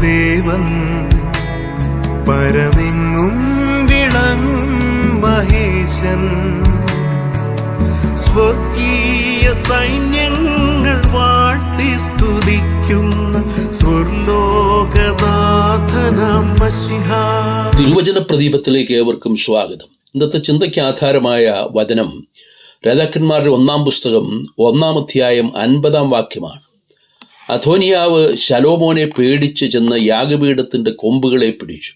ദേവൻ പരമെങ്ങും വിളങ്ങും മഹേശൻ. സ്വർഗീയ സൈന്യങ്ങൾ വാഴ്ത്തി സ്തുതിക്കുന്ന തിരുവചന പ്രദീപത്തിലേക്ക് ഏവർക്കും സ്വാഗതം. ഇന്നത്തെ ചിന്തയ്ക്ക് ആധാരമായ വചനം രാജാക്കന്മാരുടെ ഒന്നാം പുസ്തകം ഒന്നാം അധ്യായം അൻപതാം വാക്യമാണ്. അധോനിയാവ് ശലോമോനെ പേടിച്ച് ചെന്ന് യാഗപീഠത്തിന്റെ കൊമ്പുകളെ പിടിച്ചു.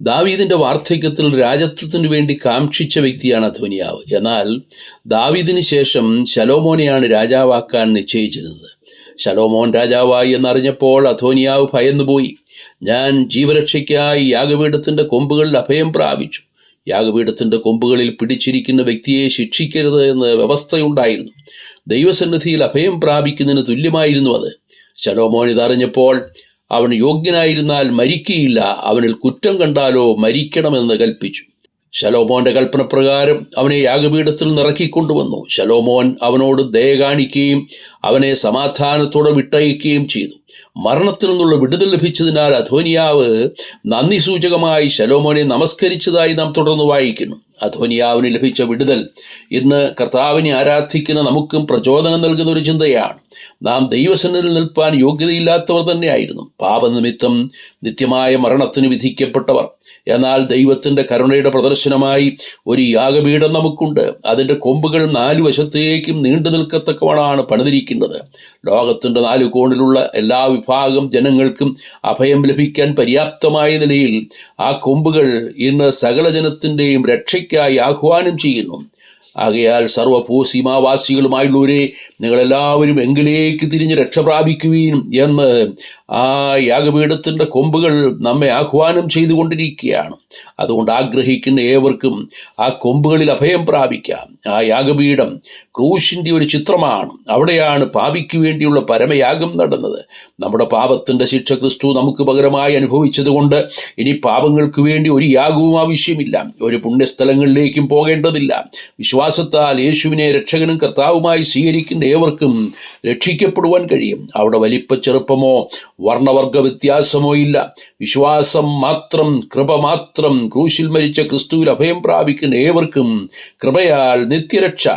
ദാവീദിന്റെ വാർദ്ധക്യത്തിൽ രാജത്വത്തിനു വേണ്ടി കാക്ഷിച്ച വ്യക്തിയാണ് അധോനിയാവ് എന്നാൽ ദാവീദിന് ശേഷം ശലോമോനെയാണ് രാജാവാക്കാൻ നിശ്ചയിച്ചിരുന്നത്. ശലോമോൻ രാജാവായി എന്നറിഞ്ഞപ്പോൾ അധോനിയാവ് ഭയന്നുപോയി. ഞാൻ ജീവരക്ഷയ്ക്കായി യാഗപീഠത്തിന്റെ കൊമ്പുകളിൽ അഭയം പ്രാപിച്ചു. യാഗപീഠത്തിന്റെ കൊമ്പുകളിൽ പിടിച്ചിരിക്കുന്ന വ്യക്തിയെ ശിക്ഷിക്കരുത് എന്ന് വ്യവസ്ഥയുണ്ടായിരുന്നു. ദൈവസന്നിധിയിൽ അഭയം പ്രാപിക്കുന്നതിന് തുല്യമായിരുന്നു അത്. ശലോമോൻ ഇതറിഞ്ഞപ്പോൾ അവൻ യോഗ്യനായിരുന്നാൽ മരിക്കുകയില്ല അവനിൽ കുറ്റം കണ്ടാലോ മരിക്കണമെന്ന് കൽപ്പിച്ചു. ശലോമോന്റെ കൽപ്പനപ്രകാരം അവനെ യാഗപീഠത്തിൽ നിറക്കിക്കൊണ്ടുവന്നു ശലോമോൻ അവനോട് ദയ കാണിക്കുകയും അവനെ സമാധാനത്തോടെ വിട്ടയക്കുകയും ചെയ്തു. മരണത്തിൽ നിന്നുള്ള വിടുതൽ ലഭിച്ചതിനാൽ അധോനിയാവ് നന്ദി സൂചകമായി ശലോമോനെ നമസ്കരിച്ചതായി നാം തുടർന്ന് വായിക്കുന്നു. അധോനിയാവിന് ലഭിച്ച വിടുതൽ. ഇന്ന് കർത്താവിനെ ആരാധിക്കുന്ന നമുക്കും പ്രചോദനം നൽകുന്ന ഒരു ചിന്തയാണ്. നാം ദൈവസന്നിൽ നിൽപ്പാൻ യോഗ്യതയില്ലാത്തവർ തന്നെയായിരുന്നു. പാപനിമിത്തം നിത്യമായ മരണത്തിന് വിധിക്കപ്പെട്ടവർ. എന്നാൽ ദൈവത്തിന്റെ കരുണയുടെ പ്രദർശനമായി ഒരു യാഗപീഠം നമുക്കുണ്ട്. അതിന്റെ കൊമ്പുകൾ നാലു വശത്തേക്കും നീണ്ടു നിൽക്കത്തക്കവണാണ് പണിതിരിക്കുന്നത്. ലോകത്തിന്റെ നാലു കോണിലുള്ള എല്ലാ വിഭാഗം ജനങ്ങൾക്കും അഭയം ലഭിക്കാൻ പര്യാപ്തമായ നിലയിൽ ആ കൊമ്പുകൾ ഇന്ന് സകല ജനത്തിന്റെയും രക്ഷയ്ക്കായി ആഹ്വാനം ചെയ്യുന്നു. ആകയാൽ സർവഭൂസീമാവാസികളുമായുള്ളവരെ നിങ്ങളെല്ലാവരും എങ്കിലേക്ക് തിരിഞ്ഞ് രക്ഷ എന്ന് ആ യാഗപീഠത്തിന്റെ കൊമ്പുകൾ നമ്മെ ആഹ്വാനം ചെയ്തുകൊണ്ടിരിക്കുകയാണ്. അതുകൊണ്ട് ആഗ്രഹിക്കുന്ന ഏവർക്കും ആ കൊമ്പുകളിൽ അഭയം പ്രാപിക്കാം. ആ യാഗപീഠം ക്രൂശിന്റെ ഒരു ചിത്രമാണ്. അവിടെയാണ് പാപിക്ക് വേണ്ടിയുള്ള പരമയാഗം നടന്നത്. നമ്മുടെ പാപത്തിന്റെ ശിക്ഷ ക്രിസ്തു നമുക്ക് പകരമായി അനുഭവിച്ചതുകൊണ്ട് ഇനി പാപങ്ങൾക്ക് വേണ്ടി ഒരു യാഗവും ആവശ്യമില്ല. ഒരു പുണ്യസ്ഥലങ്ങളിലേക്കും പോകേണ്ടതില്ല. വിശ്വാസത്താൽ യേശുവിനെ രക്ഷകനും കർത്താവുമായി സ്വീകരിക്കുന്ന ഏവർക്കും രക്ഷിക്കപ്പെടുവാൻ കഴിയും. അവിടെ വലിപ്പ ചെറുപ്പമോ വർണവർഗ വ്യത്യാസമോ ഇല്ല. വിശ്വാസം മാത്രം കൃപ മാത്രം ക്രൂശിൽ മരിച്ച ക്രിസ്തുവിൽ അഭയം പ്രാപിക്കുന്ന ഏവർക്കും കൃപയാൽ നിത്യരക്ഷ.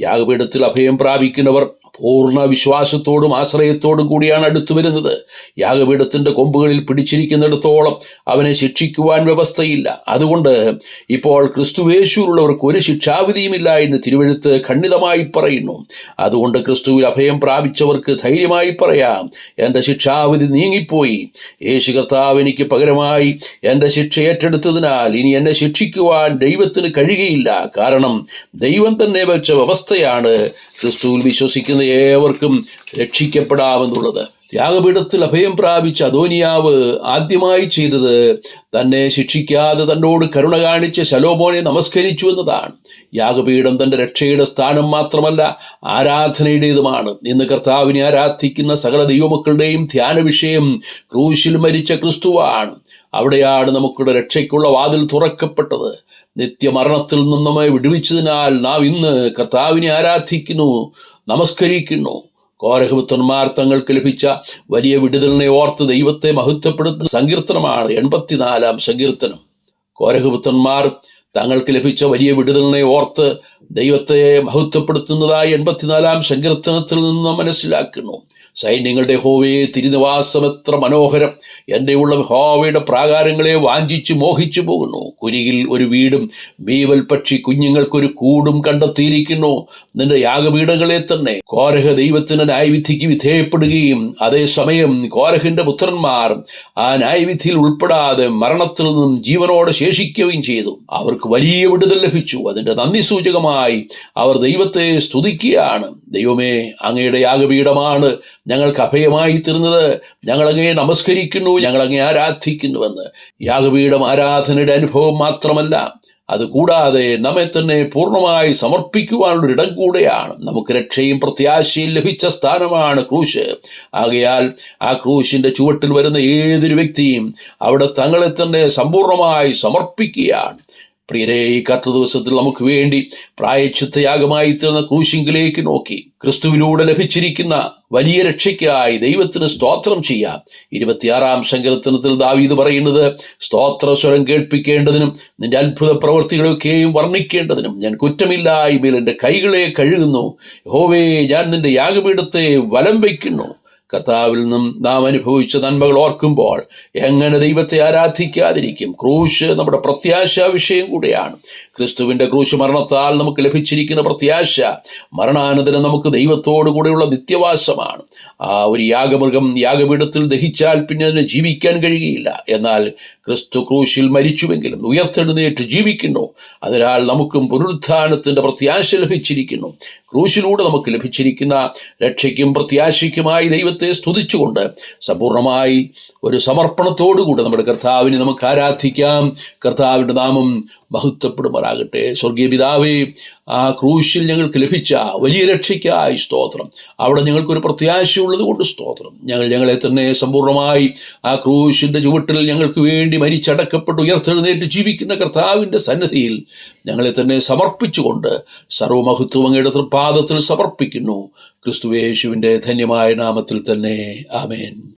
യാഗപീഠത്തിൽ അഭയം പ്രാപിക്കുന്നവർ പൂർണ വിശ്വാസത്തോടും ആശ്രയത്തോടും കൂടിയാണ് അടുത്തു വരുന്നത്. യാഗപീഠത്തിന്റെ കൊമ്പുകളിൽ പിടിച്ചിരിക്കുന്നിടത്തോളം അവനെ ശിക്ഷിക്കുവാൻ വ്യവസ്ഥയില്ല. അതുകൊണ്ട് ഇപ്പോൾ ക്രിസ്തുവേശുവിലുള്ളവർക്ക് ഒരു ശിക്ഷാവിധിയുമില്ല എന്ന് തിരുവഴുത്ത് ഖണ്ഡിതമായി പറയുന്നു. അതുകൊണ്ട് ക്രിസ്തുവിൽ അഭയം പ്രാപിച്ചവർക്ക് ധൈര്യമായി പറയാം എന്റെ ശിക്ഷാവിധി നീങ്ങിപ്പോയി. യേശു കർത്താവ് എനിക്ക് പകരമായി എന്റെ ശിക്ഷ ഏറ്റെടുത്തതിനാൽ ഇനി എന്നെ ശിക്ഷിക്കുവാൻ ദൈവത്തിന് കഴിയുകയില്ല. കാരണം ദൈവം തന്നെ വെച്ച വ്യവസ്ഥയാണ് ക്രിസ്തുവിൽ വിശ്വസിക്കുന്ന ഏവർക്കും രക്ഷിക്കപ്പെടാമെന്നുള്ളത്. ത്യാഗപീഠത്തിൽ അഭയം പ്രാപിച്ച അദോനിയാവ് ആദ്യമായി ചെയ്തത് തന്നെ ശിക്ഷിക്കാതെ തന്നോട് കരുണ കാണിച്ച് ശലോമോനെ നമസ്കരിച്ചു എന്നതാണ്. യാഗപീഠം തന്റെ രക്ഷയുടെ സ്ഥാനം മാത്രമല്ല ആരാധനയുടേതുമാണ്. ഇന്ന് കർത്താവിനെ ആരാധിക്കുന്ന സകല ദൈവമക്കളുടെയും ധ്യാന വിഷയം ക്രൂശിൽ മരിച്ച ക്രിസ്തുവാണ്. അവിടെയാണ് നമുക്കുള്ള രക്ഷയ്ക്കുള്ള വാതിൽ തുറക്കപ്പെട്ടത്. നിത്യമരണത്തിൽ നിന്ന് വിടുവിച്ചതിനാൽ നാം ഇന്ന് കർത്താവിനെ ആരാധിക്കുന്നു നമസ്കരിക്കുന്നു. കോരഹപുത്രന്മാർ തങ്ങൾക്ക് ലഭിച്ച വലിയ വിടുതലിനെ ഓർത്ത് ദൈവത്തെ മഹത്വപ്പെടുത്തുന്ന സങ്കീർത്തനമാണ് എൺപത്തിനാലാം സങ്കീർത്തനം. കോരഹപുത്രന്മാർ തങ്ങൾക്ക് ലഭിച്ച വലിയ വിടുതലിനെ ഓർത്ത് ദൈവത്തെ മഹത്വപ്പെടുത്തുന്നതായി എൺപത്തിനാലാം സങ്കീർത്തനത്തിൽ നിന്ന് മനസ്സിലാക്കുന്നു. സൈന്യങ്ങളുടെ ഹോവയെ തിരുനിവാസം എത്ര മനോഹരം. എന്റെ ഉള്ള ഹോവയുടെ പ്രാകാരങ്ങളെ വാഞ്ചിച്ചു മോഹിച്ചു പോകുന്നു. കുരികിൽ ഒരു വീടും ബീവൽ പക്ഷി കുഞ്ഞുങ്ങൾക്കൊരു കൂടും കണ്ടെത്തിയിരിക്കുന്നു. നിന്റെ യാഗപീഠങ്ങളെ തന്നെ കോരഹ ദൈവത്തിന് ന്യായവിധിക്ക് വിധേയപ്പെടുകയും അതേസമയം കോരഹിന്റെ പുത്രന്മാർ ആ ന്യായവിധിയിൽ ഉൾപ്പെടാതെ മരണത്തിൽ നിന്നും ജീവനോടെ ശേഷിക്കുകയും ചെയ്തു. അവർക്ക് വലിയ വിടുതൽ ലഭിച്ചു. അതിന്റെ നന്ദി സൂചകമായി അവർ ദൈവത്തെ സ്തുതിക്കുകയാണ്. ദൈവമേ അങ്ങയുടെ യാഗപീഠമാണ് ഞങ്ങൾക്ക് അഭയമായി തീർന്നത്. ഞങ്ങളങ്ങയെ നമസ്കരിക്കുന്നു ഞങ്ങൾ അങ്ങയെ ആരാധിക്കുന്നുവെന്ന്. യാഗപീഠം ആരാധനയുടെ അനുഭവം മാത്രമല്ല അതുകൂടാതെ നമ്മെ തന്നെ പൂർണമായി സമർപ്പിക്കുവാനുള്ള ഇടം കൂടെയാണ്. നമുക്ക് രക്ഷയും പ്രത്യാശയും ലഭിച്ച സ്ഥാനമാണ് ക്രൂശ്. ആകയാൽ ആ ക്രൂശിന്റെ ചുവട്ടിൽ വരുന്ന ഏതൊരു വ്യക്തിയും അവിടെ തങ്ങളെ തന്നെ സമ്പൂർണമായി സമർപ്പിക്കുകയാണ്. പ്രിയരെ ഈ കത്ത ദിവസത്തിൽ നമുക്ക് വേണ്ടി പ്രായച്ചിത്തയാഗമായി തീർന്ന ക്രൂശിങ്കിലേക്ക് നോക്കി. ക്രിസ്തുവിലൂടെ ലഭിച്ചിരിക്കുന്ന വലിയ രക്ഷയ്ക്കായി ദൈവത്തിന് സ്തോത്രം ചെയ്യാം. ഇരുപത്തിയാറാം സങ്കീർത്തനത്തിൽ ദാവീദ് പറയുന്നത് സ്തോത്ര സ്വരം കേൾപ്പിക്കേണ്ടതിനും നിന്റെ അത്ഭുത പ്രവൃത്തികളൊക്കെയും വർണിക്കേണ്ടതിനും ഞാൻ കുറ്റമില്ലായ്മയിൽ എന്റെ കൈകളെ കഴുകുന്നു. ഹോവേ ഞാൻ നിന്റെ യാഗപീഠത്തെ വലം വയ്ക്കുന്നു. കർത്താവിൽ നിന്നും നാം അനുഭവിച്ച നന്മകൾ ഓർക്കുമ്പോൾ എങ്ങനെ ദൈവത്തെ ആരാധിക്കാതിരിക്കും? ക്രൂശ് നമ്മുടെ പ്രത്യാശ വിഷയം കൂടിയാണ്. ക്രിസ്തുവിന്റെ ക്രൂശ് മരണത്താൽ നമുക്ക് ലഭിച്ചിരിക്കുന്ന പ്രത്യാശ മരണാനന്തരം നമുക്ക് ദൈവത്തോടു കൂടെയുള്ള നിത്യവാസമാണ്. ആ ഒരു യാഗമൃഗം യാഗപീഠത്തിൽ ദഹിച്ചാൽ പിന്നെ അതിന് ജീവിക്കാൻ കഴിയുകയില്ല. എന്നാൽ ക്രിസ്തു ക്രൂശിൽ മരിച്ചുവെങ്കിലും ഉയർത്തെഴുന്നേറ്റ് ജീവിക്കുന്നു. അതിനാൽ നമുക്കും പുനരുത്ഥാനത്തിന്റെ പ്രത്യാശ ലഭിച്ചിരിക്കുന്നു. ക്രൂശിലൂടെ നമുക്ക് ലഭിച്ചിരിക്കുന്ന രക്ഷയ്ക്കും പ്രത്യാശയ്ക്കുമായി ദൈവത്തെ സ്തുതിച്ചുകൊണ്ട് സമ്പൂർണമായി ഒരു സമർപ്പണത്തോടുകൂടെ നമ്മുടെ കർത്താവിനെ നമുക്ക് ആരാധിക്കാം. കർത്താവിന്റെ നാമം മഹത്വപ്പെടുമാറാകട്ടെ. സ്വർഗീയ പിതാവേ ആ ക്രൂശിൽ ഞങ്ങൾക്ക് ലഭിച്ച വലിയ രക്ഷയ്ക്കായി സ്തോത്രം. അവിടെ ഞങ്ങൾക്കൊരു പ്രത്യാശയുള്ളത് കൊണ്ട് സ്തോത്രം. ഞങ്ങൾ ഞങ്ങളെ തന്നെ സമ്പൂർണമായി ആ ക്രൂശിന്റെ ചുവട്ടിൽ ഞങ്ങൾക്ക് വേണ്ടി മരിച്ചടക്കപ്പെട്ട് ഉയർത്തെഴുന്നേറ്റ് ജീവിക്കുന്ന കർത്താവിന്റെ സന്നിധിയിൽ ഞങ്ങളെ തന്നെ സമർപ്പിച്ചുകൊണ്ട് സർവമഹത്വം അങ്ങയുടെ സമർപ്പിക്കുന്നു. ക്രിസ്തുവേശുവിന്റെ ധന്യമായ നാമത്തിൽ തന്നെ. ആമേൻ.